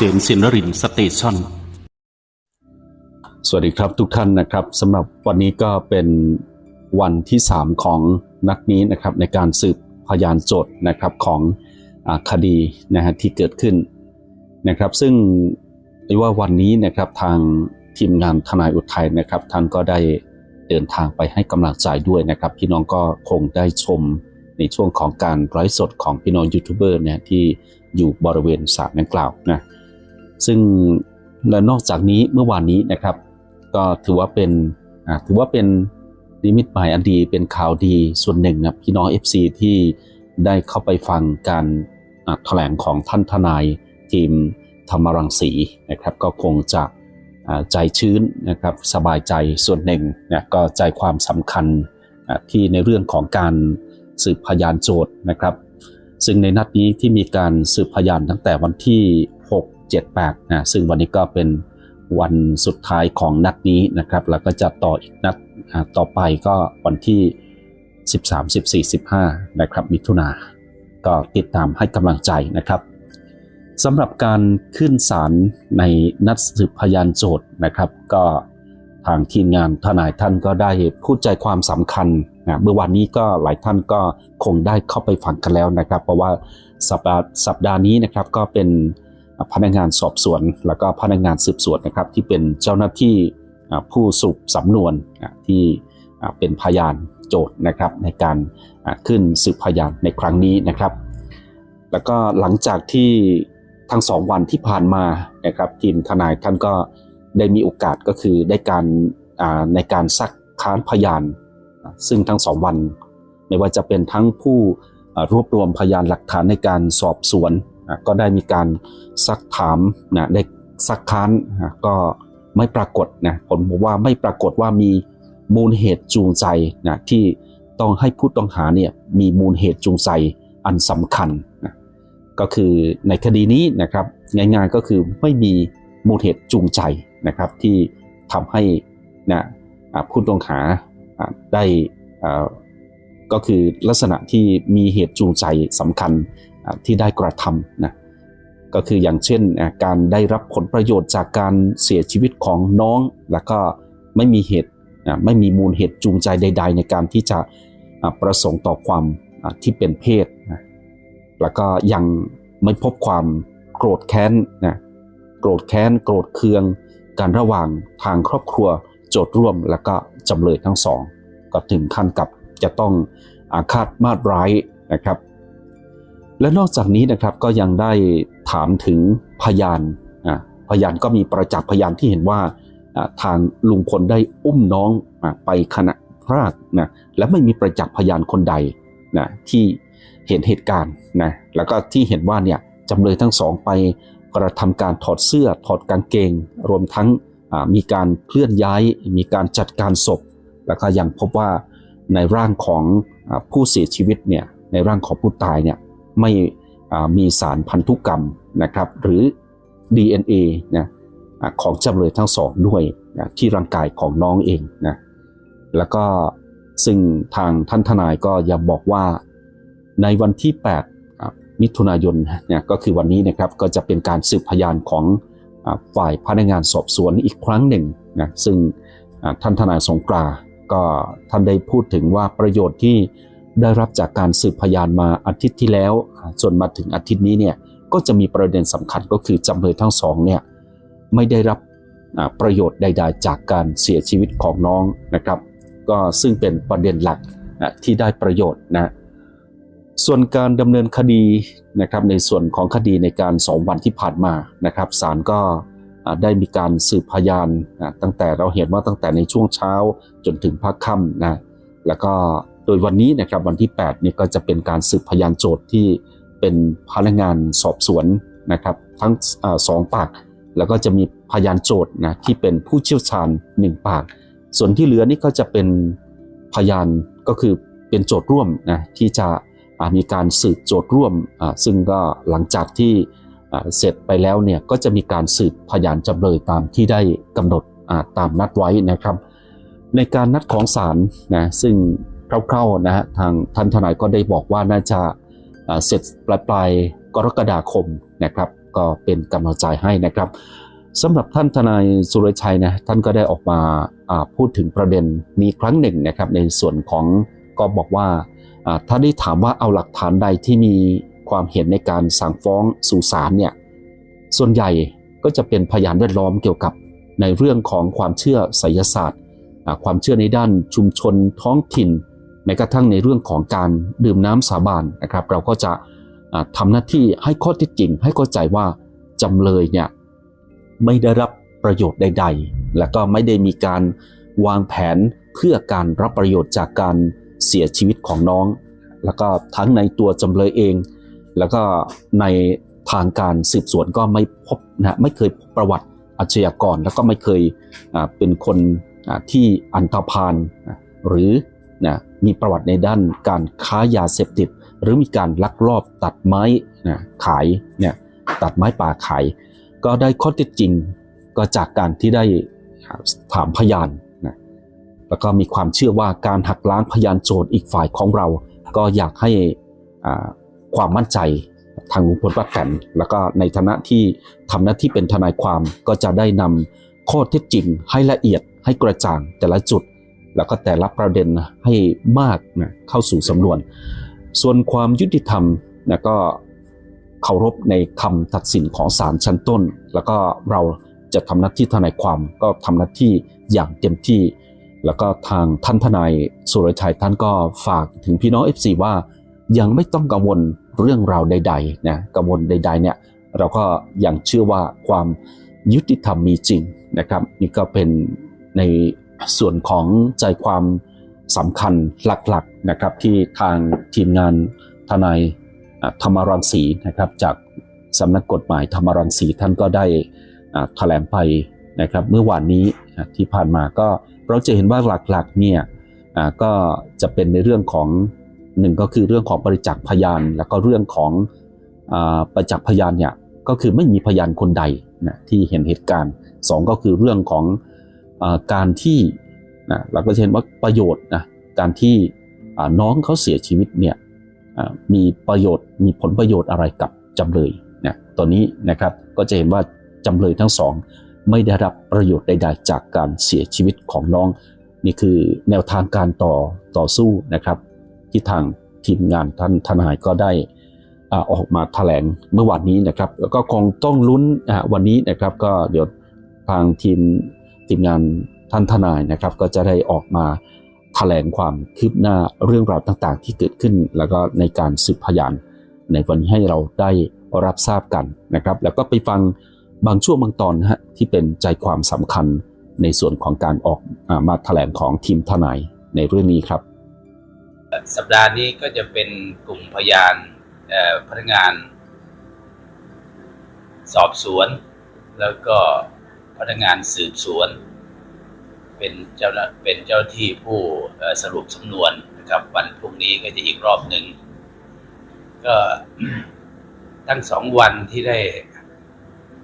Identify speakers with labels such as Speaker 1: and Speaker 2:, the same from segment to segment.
Speaker 1: ษมสินรินสเตชันสวัสดีครับทุกท่านนะครับสำหรับวันนี้ก็เป็นวันที่ 3 ของนัดนี้นะครับในการสืบพยานโจทย์นะครับของอคดีนะฮะที่เกิดขึ้นนะครับ ซึ่งว่าวันนี้นะครับทางทีมงานทนายอุทัยนะครับ ท่านก็ได้เดินทางไปให้กำลังใจด้วยนะครับ พี่น้องก็คงได้ชมในช่วงของการไลฟ์สดของพี่น้องยูทูบเบอร์เนี่ยที่อยู่บริเวณศาลดังกล่าวนะ ซึ่งและนอกจากนี้เมื่อวานนี้นะครับ ก็ถือว่าเป็นถือว่าเป็นนิมิตหมายอันดีเป็นข่าวดีส่วนหนึ่งนะพี่น้อง FC ที่ได้เข้าไปฟังการแถลงของท่านทนายทีมธรรมรังสีนะครับ ก็คงจะใจชื้นนะครับสบายใจส่วนหนึ่งนะก็ใจความสำคัญที่ในเรื่องของการสืบพยานโจทย์นะครับ ซึ่งในนัดนี้ที่มีการสืบพยานตั้งแต่วันที่ 7 8นะซึ่งวันนี้ก็เป็นวันสุดท้ายของนัดนี้นะครับ แล้วก็จะต่ออีกนัดต่อไปก็วันที่ 13 14 15 นะครับ มิถุนาก็ติดตามให้กำลังใจนะครับสำหรับการขึ้นศาลในนัดสืบพยานโจทย์นะครับ ก็ทางทีมงานทนายท่านก็ได้พูดใจความสำคัญนะเมื่อวานนี้ก็หลายท่านก็คงได้เข้าไปฟังกันแล้วนะครับ เพราะว่าสัปดาห์สัปดาห์นี้นะครับก็เป็น พนักงานสอบสวน แล้วก็พนักงานสืบสวนนะครับ ที่เป็นเจ้าหน้าที่ผู้สรุปสำนวนที่เป็นพยานโจทย์นะครับในการขึ้นสืบพยานในครั้งนี้นะครับ แล้วก็หลังจากที่ทั้งสองวันที่ผ่านมานะครับทีมทนายท่านก็ได้มีโอกาสก็คือได้การในการซักค้านพยาน ซึ่งทั้งสองวัน ไม่ว่าจะเป็นทั้งผู้รวบรวมพยานหลักฐานในการสอบสวน ก็ได้มีการซักถามนะได้ซักค้านอะก็ไม่ปรากฏนะผลบอกว่าไม่ปรากฏว่ามีมูลเหตุจูงใจนะที่ต้องให้ผู้ต้องหาเนี่ยมีมูลเหตุจูงใจอันสำคัญนะก็คือในคดีนี้นะครับง่ายๆก็คือไม่มีมูลเหตุจูงใจนะครับที่ทำให้นะผู้ต้องหาได้อ่าก็คือลักษณะที่มีเหตุจูงใจสำคัญ ที่ได้กระทำนะก็คืออย่างเช่นการได้รับผลประโยชน์จากการเสียชีวิตของน้อง แล้วก็ไม่มีเหตุไม่มีมูลเหตุจูงใจใด ๆ ในการที่จะประสงค์ต่อความที่เป็นเพศนะแล้วก็ยังไม่พบความโกรธแค้นนะโกรธแค้น โกรธเคืองการระหว่างทางครอบครัวโจทย์ร่วม แล้วก็จำเลยทั้งสอง ก็ถึงขั้นกับจะต้องอาฆาตมาดร้ายนะครับ และนอกจากนี้นะครับก็ยังได้ถามถึงพยานพยานก็มีประจักษ์พยานที่เห็นว่าทางลุงพลได้อุ้มน้องไปขณะพรากนะและไม่มีประจักษ์พยานคนใดนะที่เห็นเหตุการณ์นะแล้วก็ที่เห็นว่าเนี่ยจำเลยทั้งสองไปกระทำการถอดเสื้อถอดกางเกง รวมทั้งมีการเคลื่อนย้าย มีการจัดการศพ แล้วก็ยังพบว่าในร่างของผู้เสียชีวิตเนี่ยในร่างของผู้ตายเนี่ย ไม่มีสารพันธุกรรมนะครับ หรือ DNA นะอ่าของจำเลยทั้งสองด้วยนะที่ร่างกายของน้องเองนะแล้วก็ซึ่งทางท่านทนายก็ยังบอกว่าในวันที่ 8 มิถุนายนเนี่ยก็คือวันนี้นะครับก็จะเป็นการสืบพยานของฝ่ายพนักงานสอบสวนอีกครั้งหนึ่งนะซึ่งท่านทนายสงกราก็ท่านได้พูดถึงว่าประโยชน์ที่ ได้รับจากการสืบพยานมาอาทิตย์ที่แล้วอ่าจนมาถึงอาทิตย์นี้เนี่ยก็จะมีประเด็นสำคัญก็คือจำเลยทั้งสองเนี่ยไม่ได้รับประโยชน์ใด ๆ จากการเสียชีวิตของน้องนะครับ ก็ซึ่งเป็นประเด็นหลักที่ได้ประโยชน์นะส่วนการดำเนินคดีนะครับในส่วนของคดีในการสองวันที่ผ่านมานะครับศาลก็ได้มีการสืบพยานตั้งแต่เราเห็นว่าตั้งแต่ในช่วงเช้าจนถึงภาคค่ำนะแล้วก็ ดยวันนี้นะครับวันที่8นี่ก็จะเป็นการสืบพยานโจทย์ที่เป็นพนักงานสอบสวนนะครับทั้งอสองปาก แล้วก็จะมีพยานโจทย์นะที่เป็นผู้เชี่ยวชาญหนึ่งปาก ส่วนที่เหลือนี่ก็จะเป็นพยานก็คือเป็นโจทย์ร่วมนะที่จะมีการสืบโจทย์ร่วม ซึ่งก็หลังจากที่เสร็จไปแล้วเนี่ยก็จะมีการสืบพยานจำเลยตามที่ได้กำหนดตามนัดไว้นะครับ ในการนัดของศาลนะซึ่ง คร่าวๆนะฮะทางท่านทนายก็ได้บอกว่าน่าจะเสร็จปลายปลายกรกฎาคมนะครับ ก็เป็นกำลังใจให้นะครับสำหรับท่านทนายสุรชัยนะท่านก็ได้ออกมาพูดถึงประเด็นนี้ครั้งหนึ่งนะครับ ในส่วนของก็บอกว่าถ้าได้ถามว่าเอาหลักฐานใดที่มีความเห็นในการสั่งฟ้องสู่ศาลเนี่ยส่วนใหญ่ก็จะเป็นพยานแวดล้อมเกี่ยวกับในเรื่องของความเชื่อไสยศาสตร์ ความเชื่อในด้านชุมชนท้องถิ่น แม้กระทั่งในเรื่องของการดื่มน้ำสาบานนะครับ เราก็จะอ่าทำหน้าที่ให้ข้อเท็จจริง ให้เข้าใจว่าจำเลยเนี่ยไม่ได้รับประโยชน์ใด ๆ และก็ไม่ได้มีการวางแผนเพื่อการรับประโยชน์จากการเสียชีวิตของน้อง แล้วก็ทั้งในตัวจำเลยเอง แล้วก็ในทางการสืบสวนก็ไม่พบนะไม่เคยพบประวัติอาชญากร แล้วก็ไม่เคยเป็นคนที่อันธพาลนหรือ นะมีประวัติในด้านการค้ายาเสพติด หรือมีการลักลอบตัดไม้นะขายเนี่ยตัดไม้ป่าขาย ก็ได้ข้อเท็จจริงก็จากการที่ได้ถามพยานนะแล้วก็มีความเชื่อว่าการหักล้างพยานโจทย์อีกฝ่ายของเรา ก็อยากให้ความมั่นใจทางลุงพลป้าแตนแล้วก็ในฐานะที่ทำหน้าที่เป็นทนายความก็จะได้นำข้อเท็จจริงให้ละเอียดให้กระจ่างแต่ละจุด แล้วก็แต่ละประเด็นให้มากนะเข้าสู่สำนวน ส่วนความยุติธรรมนะก็เคารพในคำตัดสินของศาลชั้นต้น แล้วก็เราจะทำหน้าที่ทนายความก็ทำหน้าที่อย่างเต็มที่ แล้วก็ทางท่านทนายสุรชัยท่านก็ฝากถึงพี่น้อง FC ว่ายังไม่ต้องกังวลเรื่องราวใดๆนะกังวลใดๆเนี่ยเราก็ยังเชื่อว่าความยุติธรรมมีจริงนะครับ นี่ก็เป็นใน ส่วนของใจความสำคัญหลักๆนะครับที่ทางทีมงานทนายธรรมรังสีนะครับจากสำนักกฎหมายธรรมรังสีท่านก็ได้แถลงไปนะครับเมื่อวานนี้ที่ผ่านมาก็เราจะเห็นว่าหลักๆเนี่ยอ่าก็จะเป็นในเรื่องของหนึ่งก็คือเรื่องของบริจักษ์พยาน แล้วก็เรื่องของอประจักษ์พยานเนี่ยก็คือไม่มีพยานคนใดนะที่เห็นเหตุการณ์สองก็คือเรื่องของ การที่นะเราก็เห็นว่าประโยชน์นะการที่น้องเขาเสียชีวิตเนี่ยมีประโยชน์มีผลประโยชน์อะไรกับจำเลยนะตัวนี้นะครับก็จะเห็นว่าจำเลยทั้งสองไม่ได้รับประโยชน์ใดๆจากการเสียชีวิตของน้อง นี่คือแนวทางการต่อต่อสู้นะครับ ที่ทางทีมงานท่านทนายก็ได้อออกมาแถลงเมื่อวานนี้นะครับ แล้วก็คงต้องลุ้นวันนี้นะครับ ก็เดี๋ยวทางทีม ทีมงานท่านทนายนะครับ ก็จะได้ออกมาแถลงความคืบหน้าเรื่องราวต่างๆ ที่เกิดขึ้น แล้วก็ในการสืบพยานในวันนี้ให้เราได้รับทราบกันนะครับ แล้วก็ไปฟังบางช่วงบางตอนนะฮะที่เป็นใจความสำคัญในส่วนของการออกอมาแถลงของทีมทนายในเรื่องนี้ครับ
Speaker 2: สัปดาห์นี้ก็จะเป็นกลุ่มพยานพนักงาน สอบสวน แล้วก็ พนักงานสืบสวน เป็นเจ้าเป็นเจ้าที่ผู้สรุปสำนวนนะครับวันพรุ่งนี้ก็จะอีกรอบหนึ่งก็ทั้งสองวันที่ได้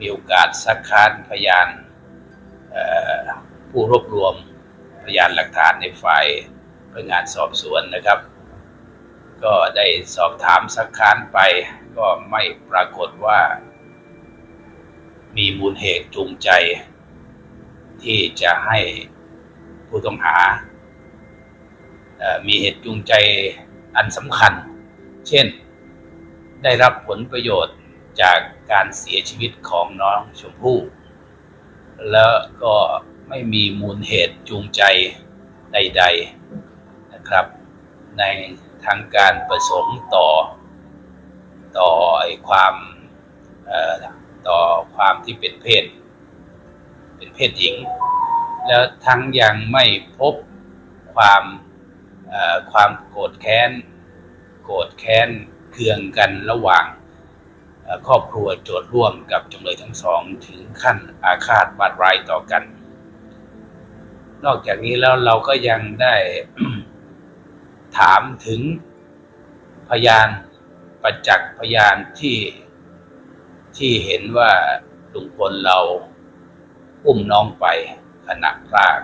Speaker 2: มีโอกาสซักค้านพยานผู้รวบรวมพยานหลักฐานในฝ่ายพนักงานสอบสวนนะครับ ก็ได้สอบถามสักค้านไปก็ไม่ปรากฏว่า มีมูลเหตุจูงใจ ที่จะให้ผู้ต้องหา มีเหตุจูงใจอันสำคัญ เช่น ได้รับผลประโยชน์จากการเสียชีวิตของน้องชมพู่ แล้วก็ไม่มีมูลเหตุจูงใจใด ๆนะครับ ในทางการประสงค์ต่อ ต่อความ ต่อความที่เป็นเพศ เป็นเพศหญิง แล้วทั้งยังไม่พบความความโกรธแค้น โกรธแค้นเคืองกันระหว่างครอบครัวโจทย์ร่วมกับจำเลยทั้งสองถึงขั้นอาฆาตบาดร้ายต่อกัน นอกจากนี้แล้วเราก็ยังได้ถามถึงพยานประจักษ์พยานที่ ที่เห็นว่าลุงพลเราอุ้มน้องไปขณะพราก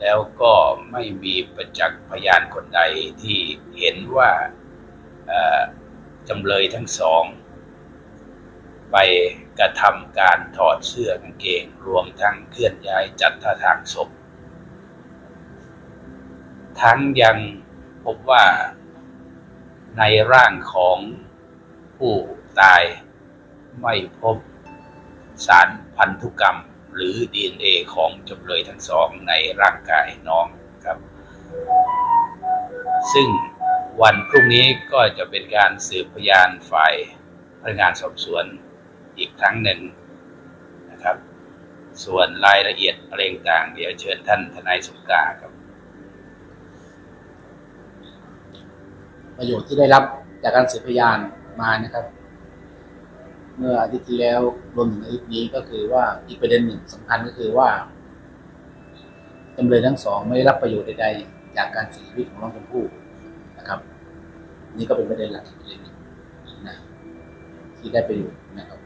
Speaker 2: แล้วก็ไม่มีประจักษ์พยานคนใดที่เห็นว่าจำเลยทั้งสอง ไปกระทำการถอดเสื้อกางเกง รวมทั้งเคลื่อนย้ายจัดท่าทางศพ ทั้งยังพบว่าในร่างของผู้ตาย ไม่พบสารพันธุกรรมหรือ DNA ของจำเลยทั้งสองในร่างกายน้องครับ ซึ่งวันพรุ่งนี้ก็จะเป็นการสืบพยานฝ่ายพนักงานสอบสวนอีกครั้งหนึ่งนะครับ ส่วนรายละเอียดอะไรต่างเดี๋ยวเชิญท่านทนายสงกาครับ
Speaker 3: ประโยชน์ที่ได้รับจากการสืบพยานมานะครับ เมื่ออาทิตย์ที่แล้วรวมถึงอาทิตย์นี้ก็คือว่าอีกประเด็นหนึ่งสำคัญก็คือว่าจำเลยทั้งสองไม่ได้รับประโยชน์ใดๆจากการเสียชีวิตของน้องชมพู่นะครับ นี่ก็เป็นประเด็นหลักอีกประเด็นหนึ่งนะที่ได้ประโยชน์นะครับ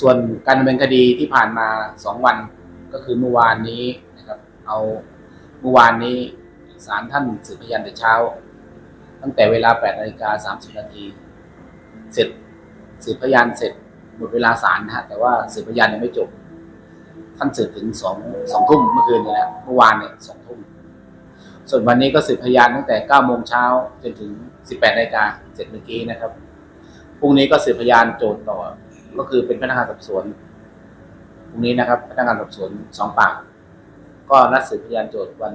Speaker 3: ส่วนการดำเนินคดีที่ผ่านมาสองวันก็คือเมื่อวานนี้นะครับ เอาเมื่อวานนี้ศาลท่านสืบพยานแต่เช้า ตั้งแต่เวลา8นาฬิกา30นาทีเสร็จ สืบพยานเสร็จหมดเวลาศาลนะฮะแต่ว่าสืบพยานยังไม่จบ ท่านสืบถึงสองสองทุ่มเมื่อคืนนี่แหละเมื่อวานเนี่ยสองทุ่มส่วนวันนี้ก็สืบพยานตั้งแต่9โมงเช้าจนถึง18นาฬิกาเสร็จเมื่อกี้นะครับพรุ่งนี้ก็สืบพยานโจทย์ต่อ ก็คือเป็นพนักงานสอบสวนพรุ่งนี้นะครับพนักงานสอบสวนสองปากก็นัดสืบพยานโจทย์วัน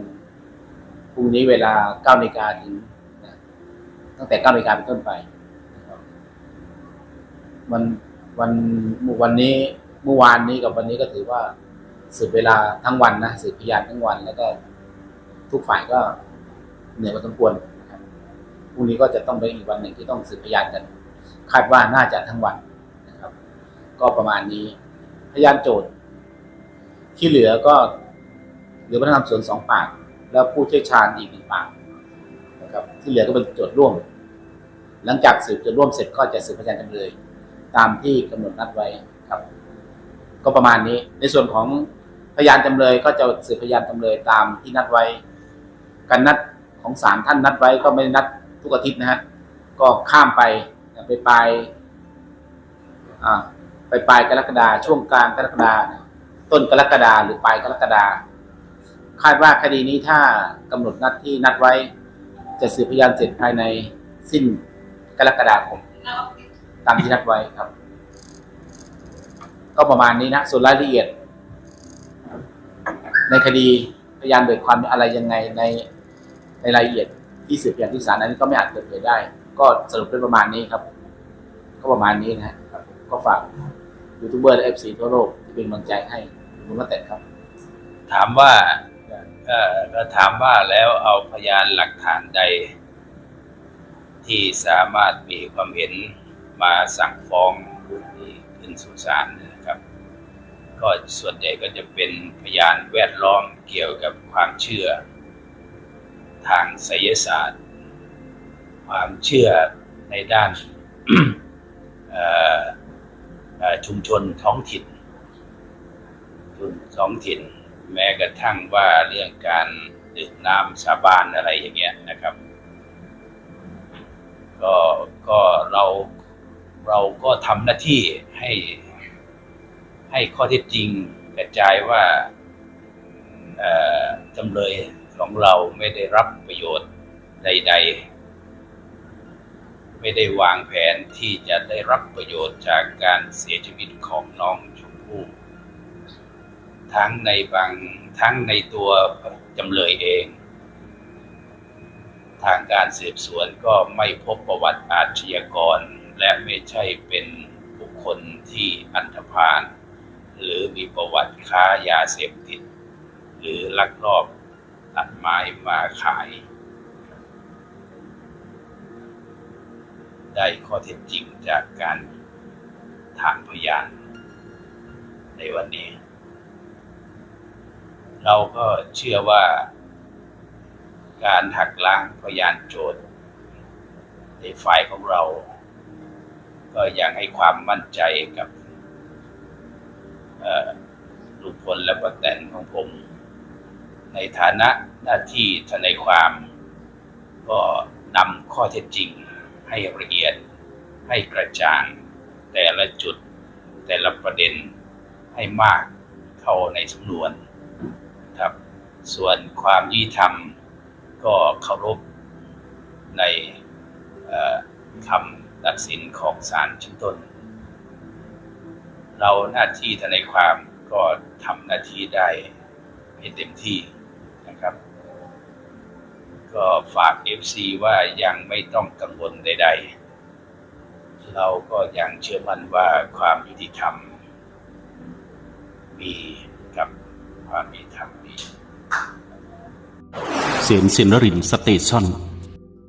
Speaker 3: พรุ่งนี้เวลา9นาฬิกาถึงตั้งแต่9นาฬิกาเป็นต้นไป วันวันวันนี้เมื่อวานนี้กับวันนี้ก็ถือว่าสืบเวลาทั้งวันนะสืบพยานทั้งวัน แล้วก็ทุกฝ่ายก็เหนื่อยพอสมควรนะครับพรุ่งนี้ก็จะต้องเป็นอีกวันหนึ่งที่ต้องสืบพยานกัน คาดว่าน่าจะทั้งวันนะครับ ก็ประมาณนี้ พยานโจทย์ ที่เหลือก็เหลือพนักงานสอบสวนสองปาก แล้วผู้เชี่ยวชาญอีกหนึ่งปากนะครับ ที่เหลือก็เป็นโจทย์ร่วม หลังจากสืบโจทย์ร่วมเสร็จก็จะสืบพยานจำเลย ตามที่กำหนดนัดไว้ครับ ก็ประมาณนี้ ในส่วนของพยานจำเลยก็จะสืบพยานจำเลยตามที่นัดไว้ การนัดของศาลท่านนัดไว้ก็ไม่ได้นัดทุกอาทิตย์นะฮะก็ข้ามไปไปปลายอ่าไปปลายกรกฎาช่วงกลางกรกฎาต้นกรกฎาหรือปลายกรกฎาคาดว่าคดีนี้ถ้ากำหนดนัดที่นัดไว้ จะสืบพยานเสร็จภายในสิ้นกรกฎาคม ตามที่นัดไว้ครับ ก็ประมาณนี้นะ ส่วนรายละเอียด ในคดีพยานเบิกความอะไรยังไงในในรายละเอียดที่สืบพยานที่ศาลอันนี้ก็ไม่อาจเปิดเผยได้ ก็สรุปเป็นประมาณนี้ครับ ก็ประมาณนี้นะครับ ก็ฝากยูทูบเบอร์และเอฟซีทั่วโลกที่เป็นกำลังใจให้คุณมาแต่ครับ
Speaker 2: ถามว่าเอ่อก็ถามว่าแล้วเอาพยานหลักฐานใด ที่สามารถมีความเห็น มาสั่งฟ้องผู้ที่ขึ้นสู่ศาลนะครับ ก็ส่วนใหญ่ก็จะเป็นพยานแวดล้อมเกี่ยวกับความเชื่อ ทางไสยศาสตร์ ความเชื่อในด้านชุมชนท้องถิ่นชุมท้องถิ่น แม้กระทั่งว่าเรื่องการดื่มน้ำสาบานอะไรอย่างเงี้ยนะครับ ก็ก็เรา เราก็ทำหน้าที่ให้ ให้ข้อเท็จจริงกระจายว่าจำเลยของเราไม่ได้รับประโยชน์ใด ๆ ไม่ได้วางแผนที่จะได้รับประโยชน์จากการเสียชีวิตของน้องชมพู่ทั้งในบางทั้งในตัวจำเลยเอง ทางการสืบสวนก็ไม่พบประวัติอาชญากร และไม่ใช่เป็นบุคคลที่อันธพาลหรือมีประวัติค้ายาเสพติด หรือลักลอบตัดไม้มาขาย ได้ข้อเท็จจริงจากการถามพยานในวันนี้ เราก็เชื่อว่าการหักล้างพยานโจทย์ในฝ่ายของเรา ก็ยังให้ความมั่นใจกับลุงพลและป้าแตนของผม ในฐานะหน้าที่ทนายความ ก็นำข้อเท็จจริงให้ละเอียดให้กระจ่าง แต่ละจุดแต่ละประเด็นให้มากเข้าในสำนวนครับ ส่วนความยุติธรรมก็เคารพในคำ ตัดสินของศาลชั้นต้น เราหน้าที่ทนายความก็ทำหน้าที่ได้ให้เต็มที่นะครับ ก็ฝาก FC ว่ายังไม่ต้องกังวลใด ๆ เราก็ยังเชื่อมั่นว่าความยุติธรรม มีครับความยุติธรรมมี
Speaker 1: เสียงสินรินสเตชัน